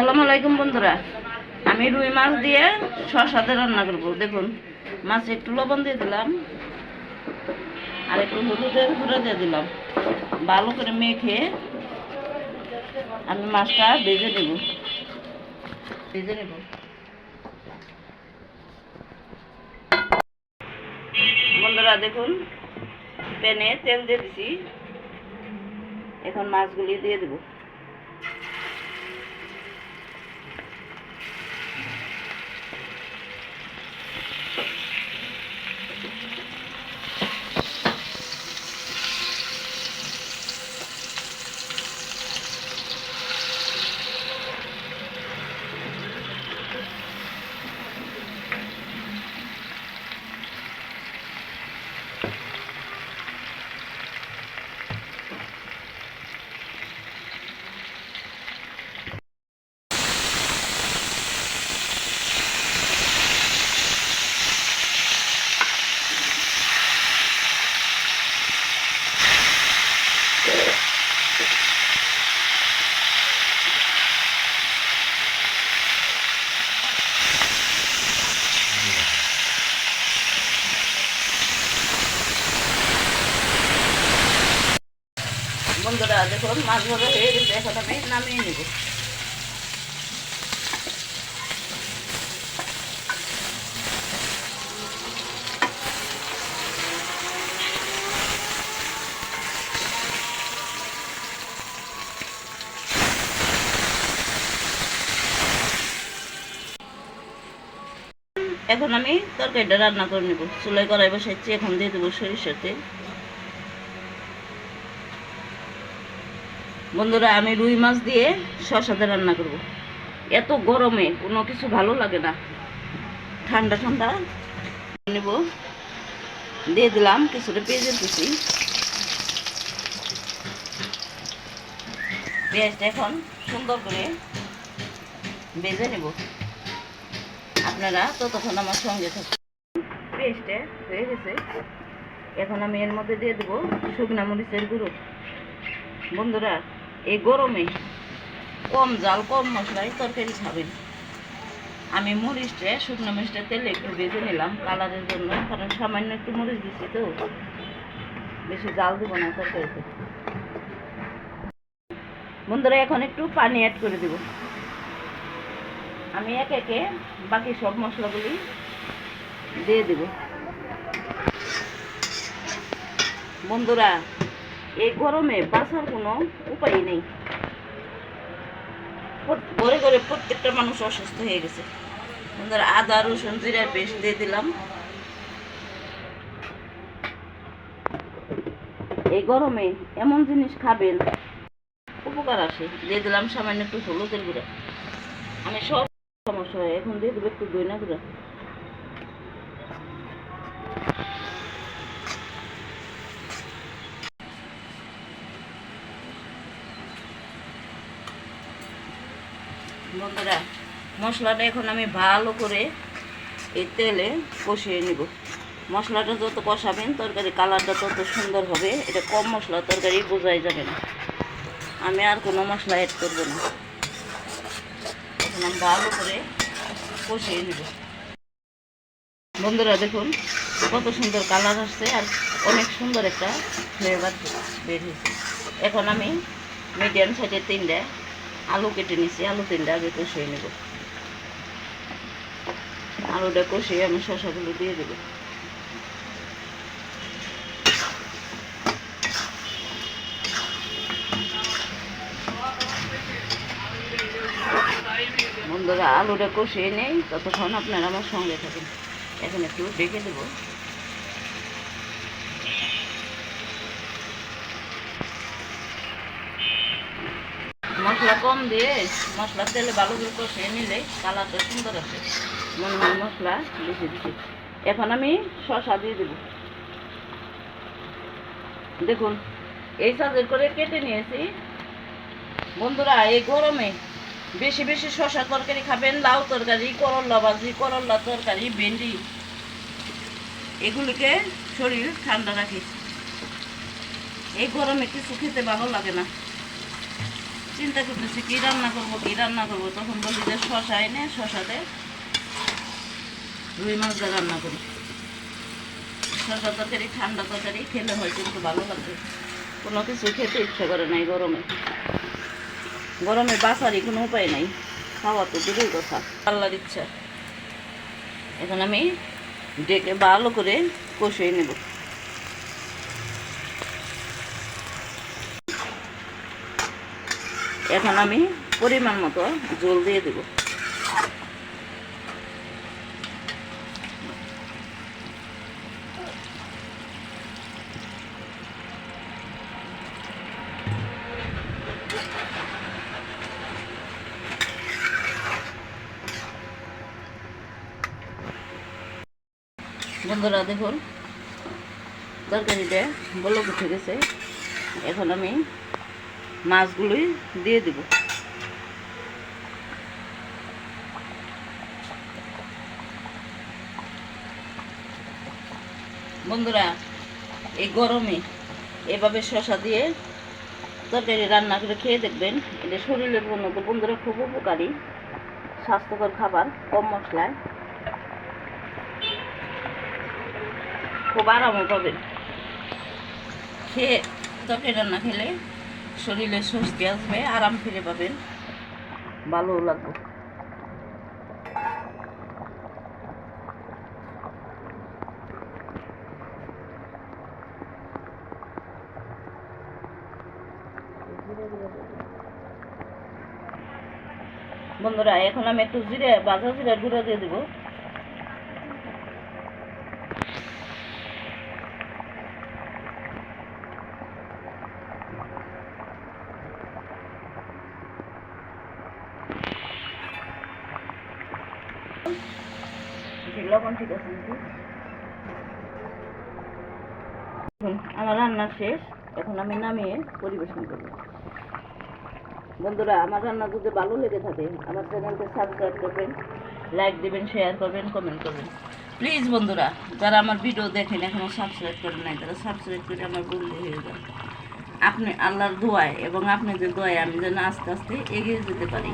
সালাম আলাইকুম বন্ধুরা। আমি রুই মাছ দিয়ে শশাতে রান্না করব। দেখুন, মাছে একটু লবণ দিয়ে দিলাম, আর একটু হলুদের গুঁড়ো দিয়ে দিলাম। ভালো করে মেখে আমি মাছটা ভেজে নেব। ভেজে নেব। বন্ধুরা, দেখুন, প্যানে তেল দিয়ে দিছি। এখন মাছগুলি দিয়ে দেবো। দেখুন, মাছ ভাজা হয়ে গেছে, এখন আমি নামিয়ে নেব। এখন আমি তরকারিটা রান্না করে নেব। চুলাই কড়াই বসাচ্ছি এখন দিয়ে দেবো সরিষার বন্ধুরা, আমি রুই মাছ দিয়ে শশাতে রান্না করব। এত গরমে কোনো কিছু ভালো লাগে না। ঠান্ডা ঠান্ডা নেব। দিয়ে দিলাম কিছুটা পেঁয়াজের কুচি। পেঁয়াজটা এখন সুন্দর করে ভেজে নেব। আপনারা ততক্ষণ আমার সঙ্গে থাকুন। পেঁয়াজটা হয়ে গেছে। এখন আমি এর মধ্যে দিয়ে দেবো শুকনা মরিচের গুঁড়ো। বন্ধুরা এই গরমে কম জাল, কম মশলায় তরকারি খাবেন। আমি মরিচটা, শুকনো মরিচটা তেলে একটু ভেজে নিলাম, কালারের জন্য, কারণ সামান্য একটু মরিচ দিচ্ছি তো। বেশি জাল দেবো না তরকারিতে। বন্ধুরা, এখন একটু পানি অ্যাড করে দেব। আমি এক একে বাকি সব মশলাগুলি দিয়ে দেব। বন্ধুরা এই গরমে বাঁচার কোনো উপায় নেই। ঘরে ঘরে প্রত্যেকটা মানুষ অসুস্থ হয়ে গেছে। বন্ধুরা আদা, রসুন জিরার পেস্ট দিয়ে দিলাম। এই গরমে এমন জিনিস খাবেন, উপকার আসে। দিয়ে দিলাম সামান্য একটু হলুদের গুঁড়া। আমি সব সমস্যা হয় এখন দিয়ে দেবো একটু দইনা গুঁড়া। বন্ধুরা, মশলাটা এখন আমি ভালো করে এই তেলে কষিয়ে নিব। মশলাটা যত কষাবেন, তরকারি কালারটা তত সুন্দর হবে। এটা কম মশলা, তরকারি বোঝাই যাবে না। আমি আর কোনো মশলা অ্যাড করব না। এখন আমি ভালো করে কষিয়ে নিব। বন্ধুরা, দেখুন, কত সুন্দর কালার আসছে আর অনেক সুন্দর একটা ফ্লেভার বের হয়েছে। এখন আমি মিডিয়াম সাইজের তিনটা আলু কেটে নিছি, আলু তিনটা আগে কষিয়ে নেব। আলুটা কষিয়ে আমি শসাগুলো দিয়ে দেবো। বন্ধুরা, আলুটা কষিয়ে নেই, ততক্ষণ আপনারা আমার সঙ্গে থাকেন। এখন একটু ডেকে দেবো। মশলা কম দিয়ে মশলা তেলে ভালো করে কষিয়ে নিলে কালারটা সুন্দর আসে। মনে হয় মশলা বেশি দিচ্ছি এখন আমি শশা দিয়ে দেবো। দেখুন, এই সাজের করে কেটে নিয়েছি। বন্ধুরা, এই গরমে বেশি বেশি শশা তরকারি খাবেন, লাউ তরকারি, করল্লা ভাজি, করল্লা তরকারি, ভেন্ডি, এগুলিকে শরীর ঠান্ডা রাখে। এই গরমে কিছু খেতে ভালো লাগে না। চিন্তা করতেছি, কি রান্না করব, কি রান্না করব? তখন বলি যে শশা এনে শশাতে রুই মাছ দিয়ে রান্না করি। শশা তরকারি, ঠান্ডা তরকারি খেলে হয় কিন্তু ভালো লাগবে কোনো কিছু খেতে ইচ্ছে করে নাই গরমে। গরমে বাঁচারই কোনো উপায় নাই। খাওয়া তো দূরের কথা। আল্লাহর ইচ্ছা। এখন আমি ডেকে ভালো করে কষিয়ে নেব। এখন আমি পরিমাণ মতো জল দিয়ে দেব। বন্ধুরা, দেখুন তরকারিটা বলক উঠে গেছে। এখন আমি মাছগুলোই দিয়ে দিব। বন্ধুরা, এই গরমে এভাবে শশা দিয়ে তরকারি রান্না করে খেয়ে দেখবেন, এটা শরীরের জন্য তো বন্ধুরা খুব উপকারী, স্বাস্থ্যকর খাবার, কম মশলায়। খুব আরামও পাবেন। খেয়ে তরকারি রান্না খেলে শরীরে স্বস্তি আসবে, আরাম ফিরে পাবেন। ভালো লাগবে। বন্ধুরা, এখন আমি একটু জিরে, বাজা জিরার গুঁড়া দিয়ে দেবো। লবণ ঠিক আছে এখন আমার রান্না শেষ, এখন আমি নামিয়ে পরিবেশন করব। বন্ধুরা, আমার রান্না যদি ভালো লেগে থাকে, আমার চ্যানেলকে সাবস্ক্রাইব করবেন লাইক দেবেন শেয়ার করবেন কমেন্ট করবেন। প্লিজ বন্ধুরা, যারা আমার ভিডিও দেখেন এখনও সাবস্ক্রাইব করেন নাই, তারা সাবস্ক্রাইব করে আমার বন্ধু হয়ে যান। আপনি আল্লাহর দোয়ায় এবং আপনাদের দোয়ায় আমি যেন আস্তে আস্তে এগিয়ে যেতে পারি।